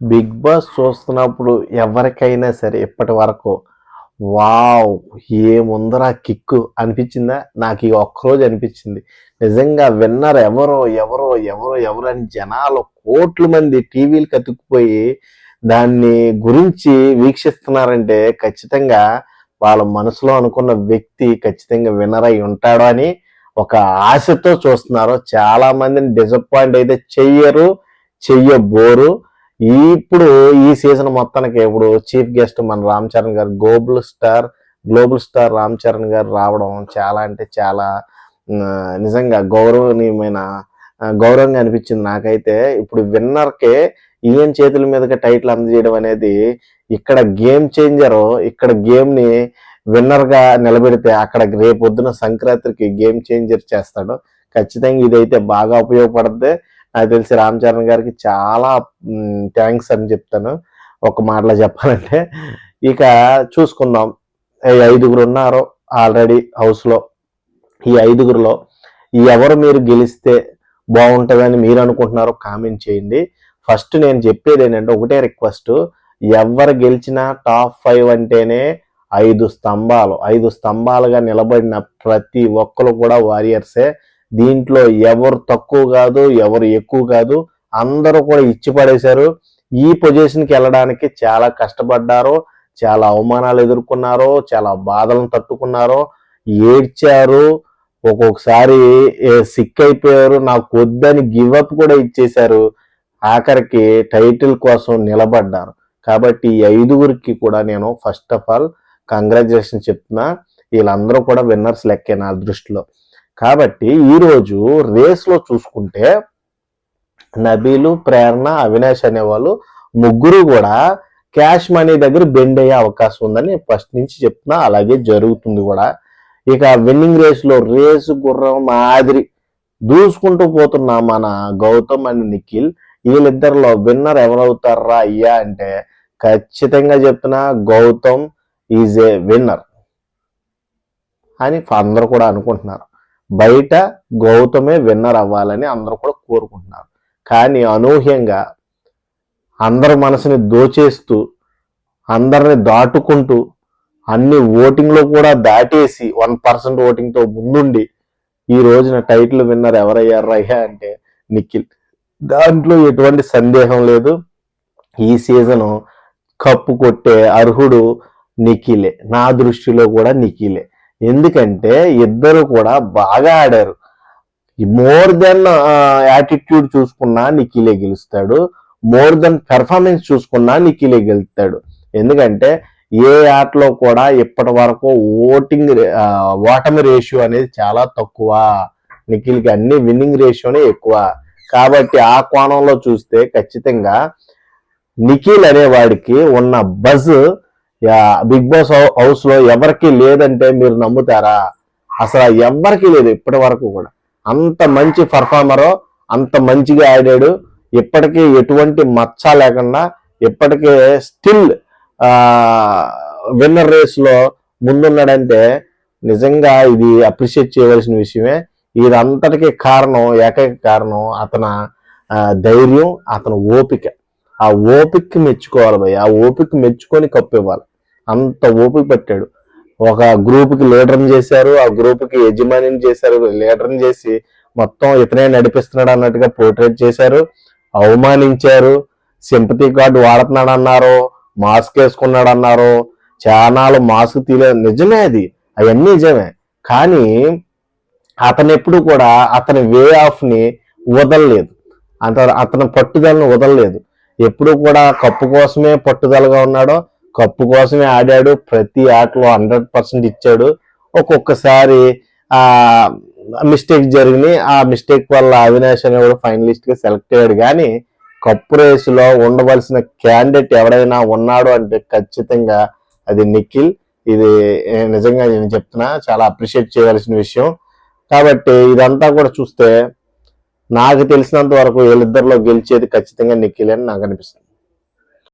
Big boss చూస్తున్నప్పుడు ఎవరికైనా సరే ఇప్పటి వరకు వావ్ ఏముందరా కిక్కు అనిపించిందా? నాకు ఈ ఒక్కరోజు అనిపించింది. నిజంగా విన్నర్ ఎవరో ఎవరో ఎవరో ఎవరు అని జనాలు కోట్ల మంది టీవీలు కతుక్కుపోయి దాన్ని గురించి వీక్షిస్తున్నారంటే ఖచ్చితంగా వాళ్ళ మనసులో అనుకున్న వ్యక్తి ఖచ్చితంగా విన్నర్ అయి ఉంటాడు అని ఒక ఆశతో చూస్తున్నారు. చాలా మందిని డిసప్పాయింట్ అయితే చెయ్యరు చెయ్యబోరు. ఇప్పుడు ఈ సీజన్ మొత్తానికి ఇప్పుడు చీఫ్ గెస్ట్ మన రామ్ చరణ్ గారు global star global star Ram Charan గారు రావడం చాలా అంటే చాలా నిజంగా గౌరవనీయమైన గౌరవంగా అనిపించింది నాకైతే. ఇప్పుడు విన్నర్కే ఈయన చేతుల మీదుగా టైటిల్ అందజేయడం అనేది ఇక్కడ గేమ్ చేంజర్ ఇక్కడ గేమ్ని విన్నర్గా నిలబెడితే అక్కడ రేపొద్దున సంక్రాంతికి గేమ్ చేంజర్ చేస్తాడు. ఖచ్చితంగా ఇదైతే బాగా ఉపయోగపడుతుంది నాకు తెలిసి రామ్ చరణ్ గారికి చాలా థ్యాంక్స్ అని చెప్తాను. ఒక మాటలో చెప్పాలంటే ఇక చూసుకుందాం. ఈ ఐదుగురు ఉన్నారు ఆల్రెడీ హౌస్లో ఈ ఐదుగురులో ఎవరు మీరు గెలిస్తే బాగుంటుందని మీరు అనుకుంటున్నారో కామెంట్ చేయండి. ఫస్ట్ నేను చెప్పేది ఏంటంటే ఒకటే రిక్వెస్ట్ ఎవరు గెలిచినా టాప్ ఫైవ్ అంటేనే ఐదు స్తంభాలు. ఐదు స్తంభాలుగా నిలబడిన ప్రతి ఒక్కరు కూడా వారియర్సే దీంట్లో ఎవరు తక్కువ కాదు ఎవరు ఎక్కువ కాదు అందరూ కూడా ఇచ్చి పడేశారు. ఈ పొజిషన్కి వెళ్ళడానికి చాలా కష్టపడ్డారు చాలా అవమానాలు ఎదుర్కొన్నారు చాలా బాధలను తట్టుకున్నారు. ఏడ్చారు ఒక్కొక్కసారి సిక్ అయిపోయారు నాకు వద్దని గివ్ అప్ కూడా ఇచ్చేశారు. ఆఖరికి టైటిల్ కోసం నిలబడ్డారు. కాబట్టి ఈ ఐదుగురికి కూడా నేను ఫస్ట్ ఆఫ్ ఆల్ కంగ్రాచులేషన్ చెప్తున్నా. వీళ్ళందరూ కూడా విన్నర్స్ లెక్కే నా దృష్టిలో. కాబట్టి ఈరోజు రేస్లో చూసుకుంటే నబీలు ప్రేరణ అవినాష్ అనేవాళ్ళు ముగ్గురు కూడా క్యాష్ మనీ దగ్గర బెండ్ అయ్యే అవకాశం ఉందని ఫస్ట్ నుంచి చెప్తున్నా. అలాగే జరుగుతుంది కూడా. ఇక విన్నింగ్ రేస్లో రేసు గుర్రం మాదిరి దూసుకుంటూ పోతున్న మన గౌతమ్ అండ్ నిఖిల్. వీళ్ళిద్దరిలో విన్నర్ ఎవరవుతారా అయ్యా అంటే ఖచ్చితంగా చెప్తున్నా గౌతమ్ ఈజ్ ఏ విన్నర్ అని అందరూ కూడా అనుకుంటున్నారు. బయట గౌతమే విన్నర్ అవ్వాలని అందరూ కూడా కోరుకుంటున్నారు. కానీ అనూహ్యంగా అందరి మనసుని దోచేస్తూ అందరిని దాటుకుంటూ అన్ని ఓటింగ్లో కూడా దాటేసి వన్ పర్సెంట్ ఓటింగ్తో ముందుండి ఈ రోజున టైటిల్ విన్నర్ ఎవరయ్యారు అయ్యా అంటే నిఖిల్. దాంట్లో ఎటువంటి సందేహం లేదు. ఈ సీజను కప్పు కొట్టే అర్హుడు నిఖిలే. నా దృష్టిలో కూడా నిఖిలే. ఎందుకంటే ఇద్దరు కూడా బాగా ఆడారు. మోర్ దెన్ యాటిట్యూడ్ చూసుకున్నా నిఖిలే గెలుస్తాడు. మోర్ దెన్ పెర్ఫార్మెన్స్ చూసుకున్నా నిఖిలే గెలుస్తాడు. ఎందుకంటే ఏ ఆటలో కూడా ఇప్పటి వరకు ఓటింగ్ ఓటమి రేషియో అనేది చాలా తక్కువ. నిఖిల్కి అన్ని విన్నింగ్ రేషియోనే ఎక్కువ. కాబట్టి ఆ కోణంలో చూస్తే ఖచ్చితంగా నిఖిల్ అనేవాడికి ఉన్న బజ్ బిగ్ బాస్ హౌస్లో ఎవరికి లేదంటే మీరు నమ్ముతారా? అసలు ఎవరికి లేదు ఇప్పటి వరకు కూడా. అంత మంచి పర్ఫార్మరో అంత మంచిగా ఆడాడు. ఇప్పటికీ ఎటువంటి మచ్చ లేకుండా ఇప్పటికీ స్టిల్ విన్నర్ రేస్లో ముందున్నాడంటే నిజంగా ఇది అప్రిషియేట్ చేయవలసిన విషయమే. ఇదంతటికి కారణం ఏకైక కారణం అతని ధైర్యం అతని ఓపిక. ఆ ఓపిక మెచ్చుకోవాలి భయ్ ఆ ఓపిక మెచ్చుకొని కప్పు ఇవ్వాలి. అంత ఓపిక పెట్టాడు. ఒక గ్రూప్కి లీడర్ని చేశారు ఆ గ్రూప్కి యజమానిని చేశారు లీడర్ని చేసి మొత్తం ఇతనే నడిపిస్తున్నాడు అన్నట్టుగా పోర్ట్రేట్ చేశారు. అవమానించారు. సింపతి కార్డు వాడుతున్నాడు అన్నారు మాస్క్ వేసుకున్నాడు అన్నారు చానాలు మాస్క్ తీలే నిజమే అది. అవన్నీ నిజమే. కానీ అతను ఎప్పుడు కూడా అతని వే ఆఫ్ని వదలలేదు. అంత అతని పట్టుదలను వదలలేదు. ఎప్పుడు కూడా కప్పు కోసమే పట్టుదలగా ఉన్నాడో కప్పు కోసమే ఆడాడు ప్రతి ఆటలో హండ్రెడ్ పర్సెంట్ ఇచ్చాడు. ఒక్కొక్కసారి ఆ మిస్టేక్ జరిగినాయి ఆ మిస్టేక్ వల్ల అవినాష్ అనేవాడు ఫైనలిస్ట్గా సెలెక్ట్ అయ్యాడు. కానీ కప్పు రేసులో ఉండవలసిన క్యాండిడేట్ ఎవడైనా ఉన్నాడు అంటే ఖచ్చితంగా అది నిఖిల్. ఇది నిజంగా నేను చెప్తున్నా చాలా అప్రిషియేట్ చేయాల్సిన విషయం. కాబట్టి ఇదంతా కూడా చూస్తే నాకు తెలిసినంత వరకు వీళ్ళిద్దరిలో గెలిచేది ఖచ్చితంగా నిఖిల్ అని నాకు అనిపిస్తుంది.